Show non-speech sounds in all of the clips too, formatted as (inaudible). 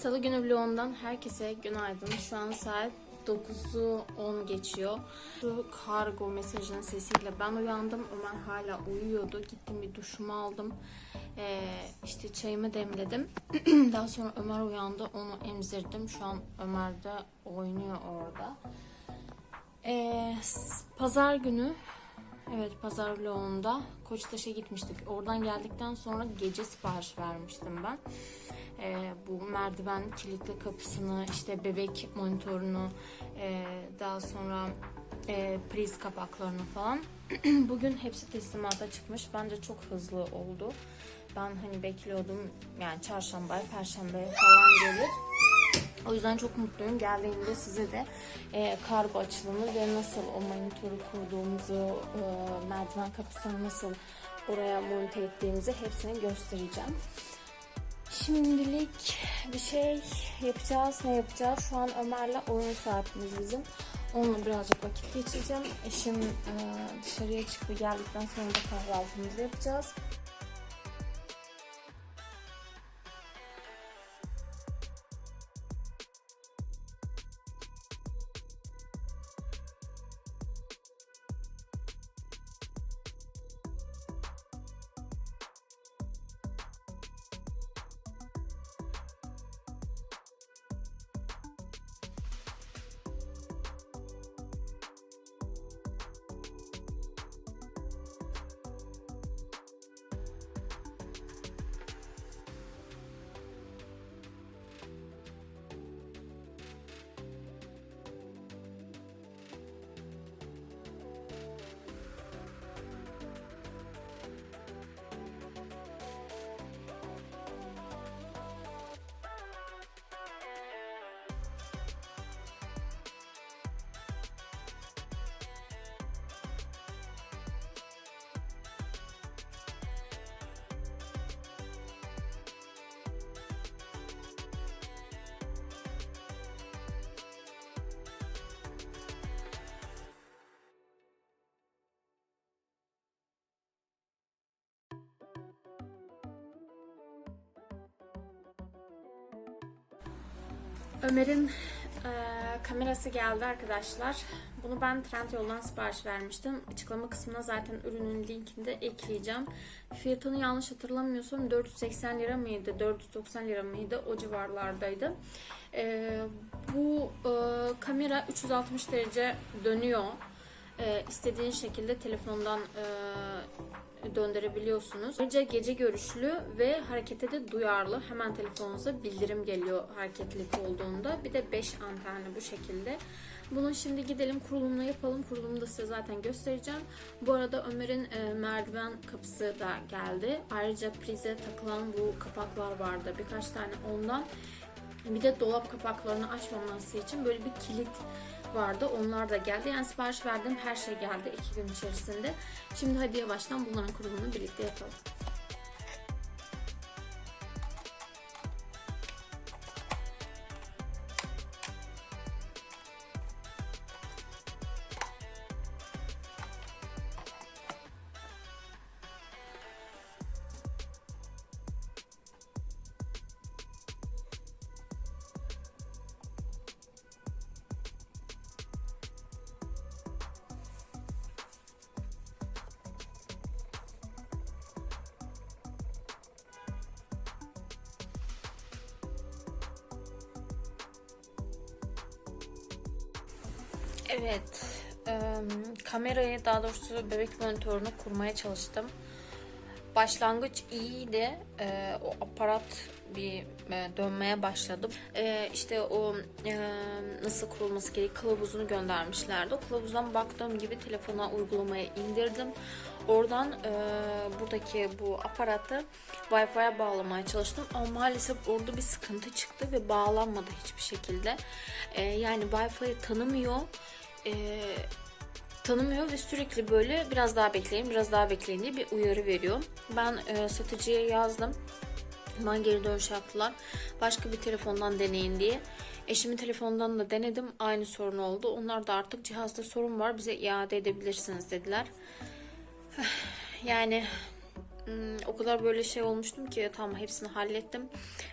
Salı günü vlogundan herkese günaydın. Şu an saat 9'u 10 geçiyor. Şu kargo mesajının sesiyle ben uyandım. Ömer hala uyuyordu. Gittim bir duşumu aldım. Ee, işte çayımı demledim. (clears throat) Daha sonra Ömer uyandı. Onu emzirdim. Şu an Ömer de oynuyor orada. Ee, pazar günü Evet pazar vlogunda Koçtaş'a gitmiştik. Oradan geldikten sonra gece sipariş vermiştim ben. Ee, bu merdiven kilitli kapısını, işte bebek monitörünü, e, daha sonra e, priz kapaklarını falan. (clears throat) Bugün hepsi teslimata çıkmış. Bence çok hızlı oldu. Ben hani bekliyordum yani çarşambaya, perşembeye falan gelir. O yüzden çok mutluyum. Geldiğinde size de e, kargo açılımı ve nasıl o monitörü kurduğumuzu, e, merdiven kapısını nasıl oraya monte ettiğimizi hepsini göstereceğim. Şimdilik bir şey yapacağız. Ne yapacağız? Şu an Ömer'le oyun saatimiz bizim. Onunla birazcık vakit geçireceğim. Eşim e, dışarıya çıktı. Geldikten sonra da kahvaltımızı yapacağız. Ömer'in e, kamerası geldi arkadaşlar. Bunu ben Trendyol'dan sipariş vermiştim. Açıklama kısmına zaten ürünün linkini de ekleyeceğim. Fiyatını yanlış hatırlamıyorsam 480 lira mıydı, 490 lira mıydı o civarlardaydı. E, bu e, kamera 360 derece dönüyor. E, istediğin şekilde telefondan e, döndürebiliyorsunuz. Ayrıca gece görüşlü ve harekete de duyarlı. Hemen telefonunuza bildirim geliyor hareketlilik olduğunda. Bir de 5 antenli bu şekilde. Bunun şimdi gidelim kurulumunu yapalım. Kurulumu da size zaten göstereceğim. Bu arada Ömer'in e, merdiven kapısı da geldi. Ayrıca prize takılan bu kapaklar vardı. Birkaç tane ondan. Bir de dolap kapaklarını açmaması için böyle bir kilit vardı. Onlar da geldi. Yani sipariş verdim. Her şey geldi iki gün içerisinde. Şimdi hadi yavaştan bunların kurulumunu birlikte yapalım. Evet, em, kamerayı daha doğrusu bebek monitörünü kurmaya çalıştım. Başlangıç iyiydi. Ee, o aparat bir e, dönmeye başladı. Ee, işte o e, nasıl kurulması gereği kılavuzunu göndermişlerdi. O kılavuzdan baktığım gibi telefona uygulamayı indirdim. Oradan e, buradaki bu aparatı Wi-Fi'ye bağlamaya çalıştım. Ama maalesef orada bir sıkıntı çıktı ve bağlanmadı hiçbir şekilde. E, yani Wi-Fi'yi tanımıyor. E, tanımıyor ve sürekli böyle biraz daha bekleyin, biraz daha bekleyin diye bir uyarı veriyor. Ben e, satıcıya yazdım. Hemen geri dönüş yaptılar. Başka bir telefondan deneyin diye. Eşimin telefonundan da denedim. Aynı sorun oldu. Onlar da artık cihazda sorun var. Bize iade edebilirsiniz dediler. (sighs) Yani o kadar böyle şey olmuştum ki tamam hepsini hallettim.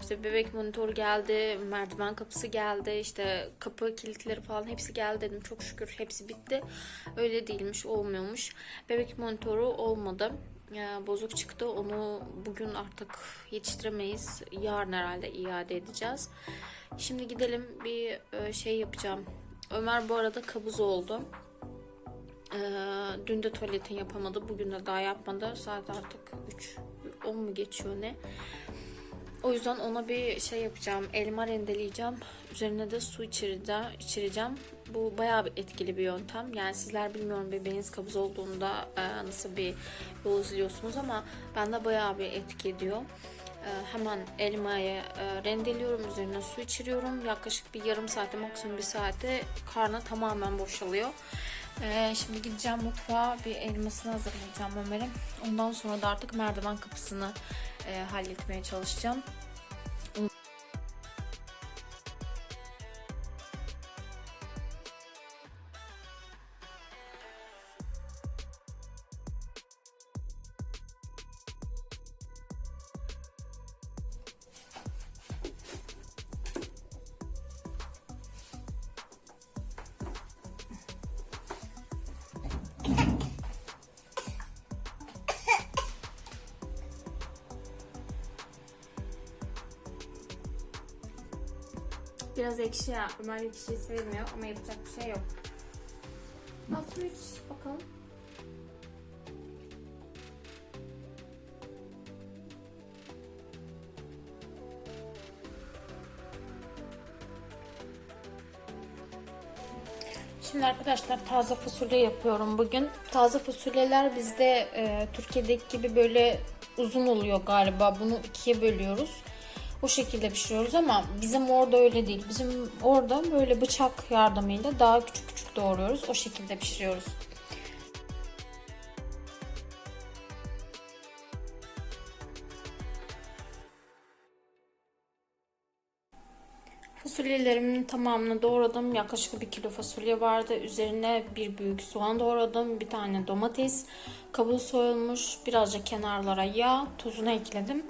İşte bebek monitörü geldi, merdiven kapısı geldi, işte kapı kilitleri falan hepsi geldi dedim. Çok şükür hepsi bitti. Öyle değilmiş, olmuyormuş. Bebek monitörü olmadı. Bozuk çıktı. Onu bugün artık yetiştiremeyiz. Yarın herhalde iade edeceğiz. Şimdi gidelim bir e, şey yapacağım. Ömer bu arada kabuz oldu. Ee, dün de tuvaletini yapamadı. Bugün de daha yapmadı. Saat artık 3 10 mu geçiyor ne? O yüzden ona bir şey yapacağım. Elma rendeleyeceğim. Üzerine de su içireceğim. Bu bayağı bir etkili bir yöntem. Yani sizler bilmiyorum bebeğiniz kabız olduğunda e, nasıl bir yol izliyorsunuz ama bende bayağı bir etki ediyor. E, hemen elmayı e, rendeliyorum. Üzerine su içiriyorum. Yaklaşık bir yarım saate maksimum bir saate karnı tamamen boşalıyor. Ee, şimdi gideceğim mutfağa bir elmasını hazırlayacağım Ömer'in. Ondan sonra da artık merdiven kapısını e, halletmeye çalışacağım. Biraz ekşi ya. Ömer ekşiyi sevmiyor ama yapacak bir şey yok. Su iç bakalım. Şimdi arkadaşlar taze fasulye yapıyorum bugün. Taze fasulyeler bizde e, Türkiye'deki gibi böyle uzun oluyor galiba. Bunu ikiye bölüyoruz. O şekilde pişiriyoruz ama bizim orada öyle değil. Bizim orada böyle bıçak yardımıyla daha küçük küçük doğruyoruz. O şekilde pişiriyoruz. Fasulyelerimin tamamını doğradım. Yaklaşık bir kilo fasulye vardı. Üzerine bir büyük soğan doğradım. Bir tane domates. Kabuğu soyulmuş. Birazcık kenarlara yağ. Tuzunu ekledim.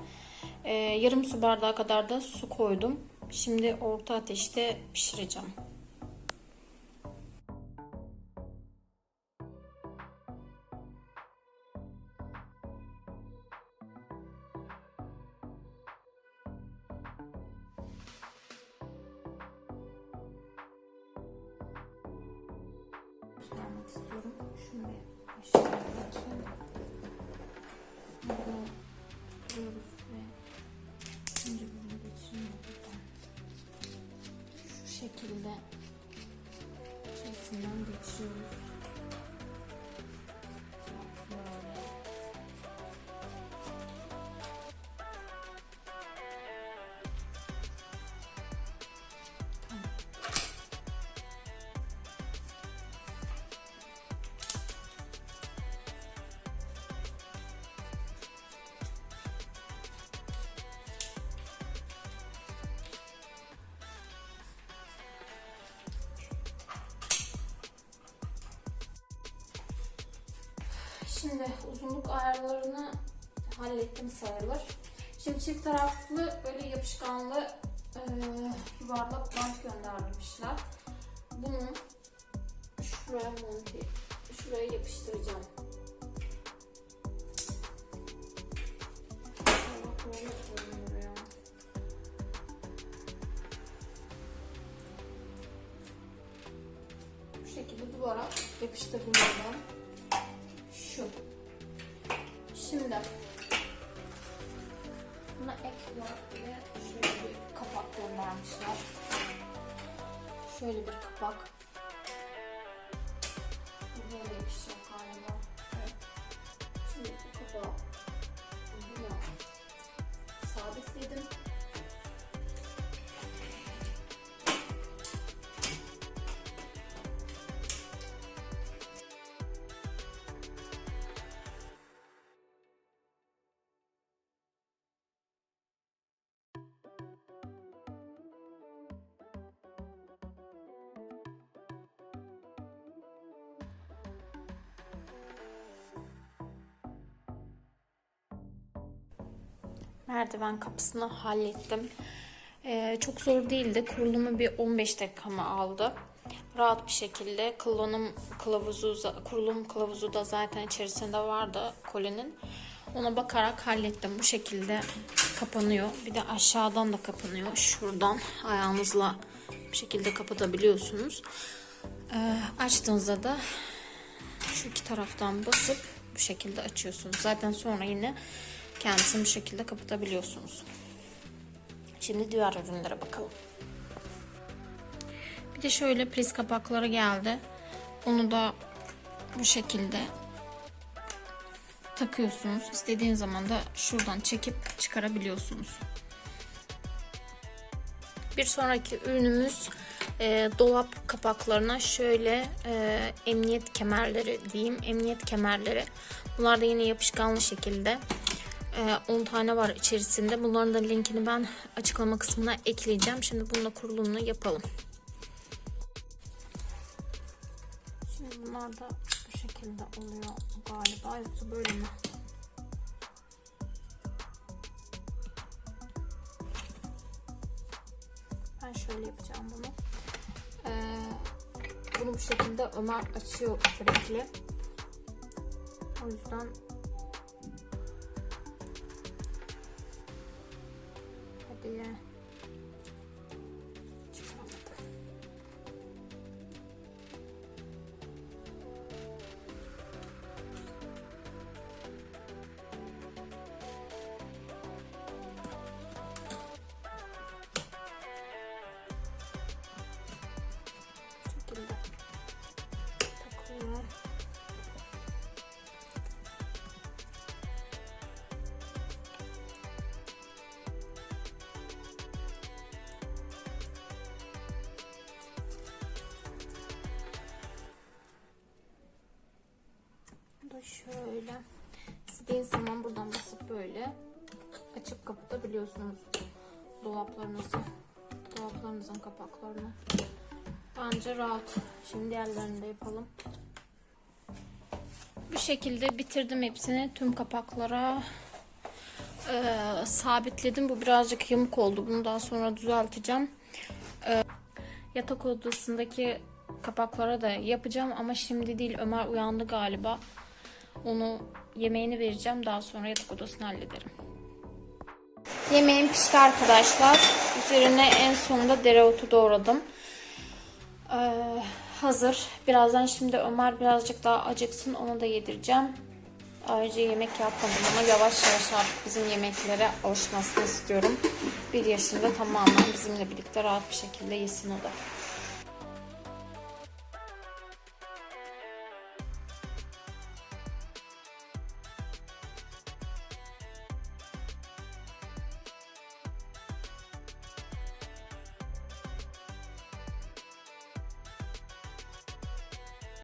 Ee, yarım su bardağı kadar da su koydum. Şimdi orta ateşte pişireceğim. Şimdi uzunluk ayarlarını hallettim sayılır. Şimdi çift taraflı böyle yapışkanlı e, yuvarlak bant göndermişler. Bunu şuraya monte, şuraya yapıştıracağım. Bu şekilde duvara yapıştırdım oradan buna ek olarak bile şöyle bir kapak göndermişler. Şöyle bir kapak. Böyle yapışacak galiba. Evet. Şimdi bu kapağı buna sabitledim. Merdiven kapısını hallettim. Ee, çok zor değildi. Kurulumu bir 15 dakikamı aldı. Rahat bir şekilde kullanım kılavuzu, kurulum kılavuzu da zaten içerisinde vardı kolinin. Ona bakarak hallettim. Bu şekilde kapanıyor. Bir de aşağıdan da kapanıyor. Şuradan ayağınızla bir şekilde kapatabiliyorsunuz. Ee, açtığınızda da şu iki taraftan basıp bu şekilde açıyorsunuz. Zaten sonra yine kendisini bu şekilde kapatabiliyorsunuz. Şimdi diğer ürünlere bakalım. Bir de şöyle priz kapakları geldi. Onu da bu şekilde takıyorsunuz. İstediğin zaman da şuradan çekip çıkarabiliyorsunuz. Bir sonraki ürünümüz e, dolap kapaklarına şöyle e, emniyet kemerleri diyeyim. Emniyet kemerleri. Bunlar da yine yapışkanlı şekilde. E, 10 tane var içerisinde. Bunların da linkini ben açıklama kısmına ekleyeceğim. Şimdi bununla kurulumunu yapalım. Şimdi bunlar da bu şekilde oluyor galiba. Yoksa böyle mi? Ben şöyle yapacağım bunu. Ee, bunu bu şekilde Ömer açıyor sürekli. O yüzden şöyle. İstediğiniz zaman buradan basıp böyle açıp kapatabiliyorsunuz dolaplarınızı. Dolaplarınızın kapaklarını. Bence rahat. Şimdi diğerlerini de yapalım. Bu şekilde bitirdim hepsini. Tüm kapaklara e, sabitledim. Bu birazcık yamuk oldu. Bunu daha sonra düzelteceğim. E, yatak odasındaki kapaklara da yapacağım ama şimdi değil. Ömer uyandı galiba. Onu yemeğini vereceğim. Daha sonra yatak odasını hallederim. Yemeğim pişti arkadaşlar. Üzerine en sonunda dereotu doğradım. Ee, hazır. Birazdan şimdi Ömer birazcık daha acıksın. Onu da yedireceğim. Ayrıca yemek yapmadım ama yavaş yavaş artık bizim yemeklere alışmasını istiyorum. Bir yaşında tamamen bizimle birlikte rahat bir şekilde yesin o da.